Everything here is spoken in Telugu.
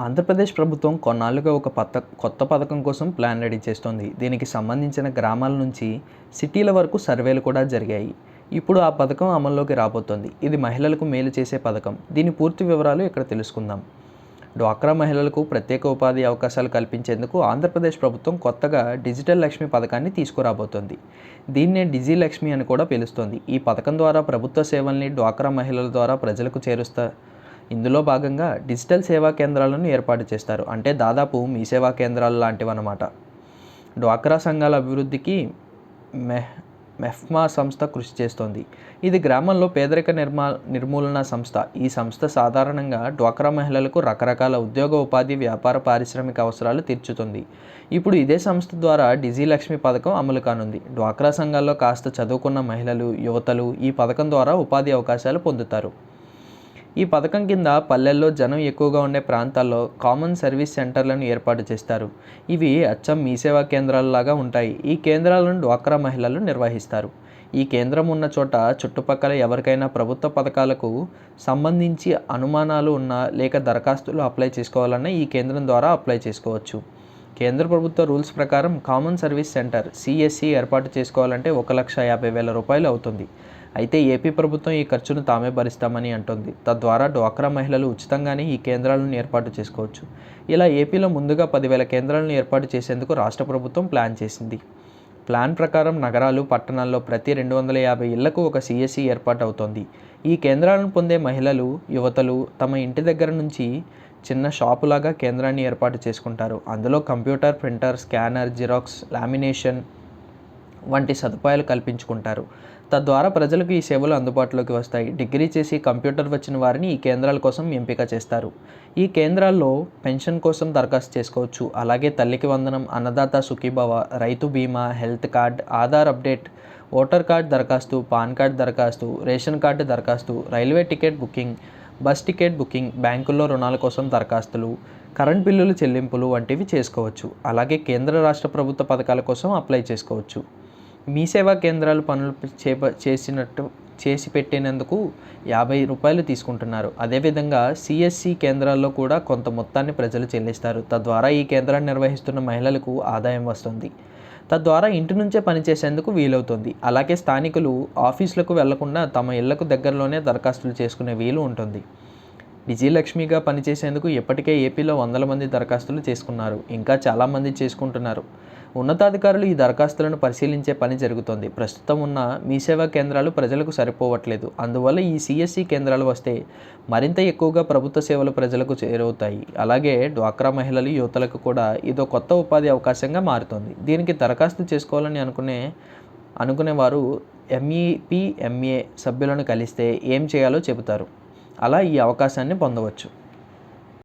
ఆంధ్రప్రదేశ్ ప్రభుత్వం కొన్నాళ్ళుగా ఒక పథ కొత్త పథకం కోసం ప్లాన్ రెడీ చేస్తోంది. దీనికి సంబంధించిన గ్రామాల నుంచి సిటీల వరకు సర్వేలు కూడా జరిగాయి. ఇప్పుడు ఆ పథకం అమల్లోకి రాబోతోంది. ఇది మహిళలకు మేలు చేసే పథకం. దీని పూర్తి వివరాలు ఇక్కడ తెలుసుకుందాం. డ్వాక్రా మహిళలకు ప్రత్యేక ఉపాధి అవకాశాలు కల్పించేందుకు ఆంధ్రప్రదేశ్ ప్రభుత్వం కొత్తగా డిజిటల్ లక్ష్మి పథకాన్ని తీసుకురాబోతోంది. దీన్నే డిజీ లక్ష్మి అని కూడా పిలుస్తోంది. ఈ పథకం ద్వారా ప్రభుత్వ సేవల్ని డ్వాక్రా మహిళల ద్వారా ప్రజలకు చేరుస్తా ఇందులో భాగంగా డిజిటల్ సేవా కేంద్రాలను ఏర్పాటు చేస్తారు. అంటే దాదాపు మీ సేవా కేంద్రాలు లాంటివన్నమాట. డ్వాక్రా సంఘాల అభివృద్ధికి మెహ్ మెఫ్మా సంస్థ కృషి చేస్తోంది. ఇది గ్రామంలో పేదరిక నిర్మా నిర్మూలన సంస్థ. ఈ సంస్థ సాధారణంగా డ్వాక్రా మహిళలకు రకరకాల ఉద్యోగ ఉపాధి వ్యాపార పారిశ్రామిక అవసరాలు తీర్చుతుంది. ఇప్పుడు ఇదే సంస్థ ద్వారా డిజీ లక్ష్మి పథకం అమలు కానుంది. డ్వాక్రా సంఘాల్లో కాస్త చదువుకున్న మహిళలు యువతలు ఈ పథకం ద్వారా ఉపాధి అవకాశాలు పొందుతారు. ఈ పథకం కింద పల్లెల్లో జనం ఎక్కువగా ఉండే ప్రాంతాల్లో కామన్ సర్వీస్ సెంటర్లను ఏర్పాటు చేస్తారు. ఇవి అచ్చం మీ సేవా కేంద్రాలలాగా ఉంటాయి. ఈ కేంద్రాలను డ్వాక్రా మహిళలు నిర్వహిస్తారు. ఈ కేంద్రం ఉన్న చోట చుట్టుపక్కల ఎవరికైనా ప్రభుత్వ పథకాలకు సంబంధించి అనుమానాలు ఉన్నా లేక దరఖాస్తులు అప్లై చేసుకోవాలన్నా ఈ కేంద్రం ద్వారా అప్లై చేసుకోవచ్చు. కేంద్ర ప్రభుత్వ రూల్స్ ప్రకారం కామన్ సర్వీస్ సెంటర్ సిఎస్సి ఏర్పాటు చేసుకోవాలంటే ఒక లక్ష యాభై వేల రూపాయలు అవుతుంది. అయితే ఏపీ ప్రభుత్వం ఈ ఖర్చును తామే భరిస్తామని అంటోంది. తద్వారా డ్వాక్రా మహిళలు ఉచితంగానే ఈ కేంద్రాలను ఏర్పాటు చేసుకోవచ్చు. ఇలా ఏపీలో ముందుగా పదివేల కేంద్రాలను ఏర్పాటు చేసేందుకు రాష్ట్ర ప్రభుత్వం ప్లాన్ చేసింది. ప్లాన్ ప్రకారం నగరాలు పట్టణాల్లో ప్రతి రెండు వందల యాభై ఇళ్ళకు ఒక సిఎస్సి ఏర్పాటు అవుతోంది ఈ కేంద్రాలను పొందే మహిళలు యువతలు తమ ఇంటి దగ్గర నుంచి చిన్న షాపులాగా కేంద్రాన్ని ఏర్పాటు చేసుకుంటారు. అందులో computer printer scanner xerox lamination వంటి సదుపాయాలు కల్పించుకుంటారు. తద్వారా ప్రజలకు ఈ సేవలు అందుబాటులోకి వస్తాయి. డిగ్రీ చేసి కంప్యూటర్ వచ్చిన వారిని ఈ కేంద్రాల కోసం ఎంపిక చేస్తారు. ఈ కేంద్రాల్లో పెన్షన్ కోసం దరఖాస్తు చేసుకోవచ్చు. అలాగే తల్లికి వందనం Annadata Sukhibhava Rythu Bima health card Aadhaar update voter card దరఖాస్తు పాన్ కార్డ్ దరఖాస్తు రేషన్ కార్డు దరఖాస్తు railway ticket booking bus ticket booking బ్యాంకుల్లో రుణాల కోసం దరఖాస్తులు కరెంట్ బిల్లులు చెల్లింపులు వంటివి చేసుకోవచ్చు. అలాగే కేంద్ర రాష్ట్ర ప్రభుత్వ పథకాల కోసం అప్లై చేసుకోవచ్చు. మీ సేవా కేంద్రాలు పనులు చేప చేసినట్టు చేసి పెట్టినందుకు యాభై రూపాయలు తీసుకుంటున్నారు. అదేవిధంగా సిఎస్సి కేంద్రాల్లో కూడా కొంత మొత్తాన్ని ప్రజలు చెల్లిస్తారు. తద్వారా ఈ కేంద్రాన్ని నిర్వహిస్తున్న మహిళలకు ఆదాయం వస్తుంది. తద్వారా ఇంటి నుంచే పనిచేసేందుకు వీలవుతుంది. అలాగే స్థానికులు ఆఫీసులకు వెళ్ళకుండా తమ ఇళ్ళకు దగ్గరలోనే దరఖాస్తులు చేసుకునే వీలు ఉంటుంది. విజయలక్ష్మిగా పనిచేసేందుకు ఇప్పటికే ఏపీలో వందల మంది దరఖాస్తులు చేసుకున్నారు. ఇంకా చాలామంది చేసుకుంటున్నారు. ఉన్నతాధికారులు ఈ దరఖాస్తులను పరిశీలించే పని జరుగుతోంది. ప్రస్తుతం ఉన్న మీ సేవా కేంద్రాలు ప్రజలకు సరిపోవట్లేదు. అందువల్ల ఈ సిఎస్సి కేంద్రాలు వస్తే మరింత ఎక్కువగా ప్రభుత్వ సేవలు ప్రజలకు చేరవుతాయి. అలాగే డ్వాక్రా మహిళలు యువతలకు కూడా ఇదో కొత్త ఉపాధి అవకాశంగా మారుతోంది. దీనికి దరఖాస్తు చేసుకోవాలని అనుకునే అనుకునేవారు ఎంఈపి ఎంఏ సభ్యులను కలిస్తే ఏం చేయాలో చెబుతారు. అలా ఈ అవకాశాన్ని పొందవచ్చు.